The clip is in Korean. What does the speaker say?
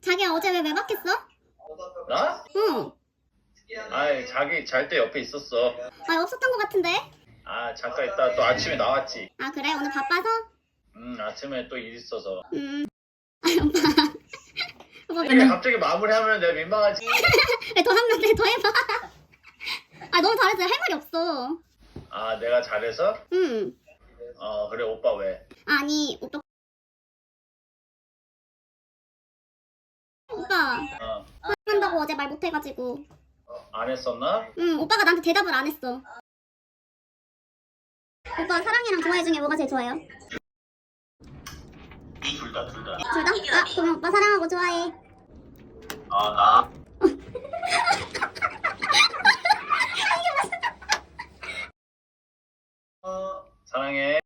자기야 어제 왜 외박했어? 나? 응. 아이 자기 잘 때 옆에 있었어. 아 없었던 것 같은데. 아 잠깐 있다 또 아침에 나왔지. 아 그래 오늘 바빠서? 음 아침에 또 일 있어서. 음. 아 오빠. 오빠 근데 갑자기 마무리하면 내가 민망하지. 왜더 하면 돼? 더 해봐. 아 너무 잘했어. 할 말이 없어. 아 내가 잘해서? 응. 어 그래 오빠 왜? 아니 오빠. 오빠 어. 한다고 어제 말 못해가지고. 안 했었나? 응 오빠가 나한테 대답을 안 했어. 오빠 사랑이랑 좋아해 중에 뭐가 제일 좋아요? 둘 다 둘 다. 둘 다? 아 그럼 오빠 사랑하고 좋아해. 아 나. 어, 사랑해.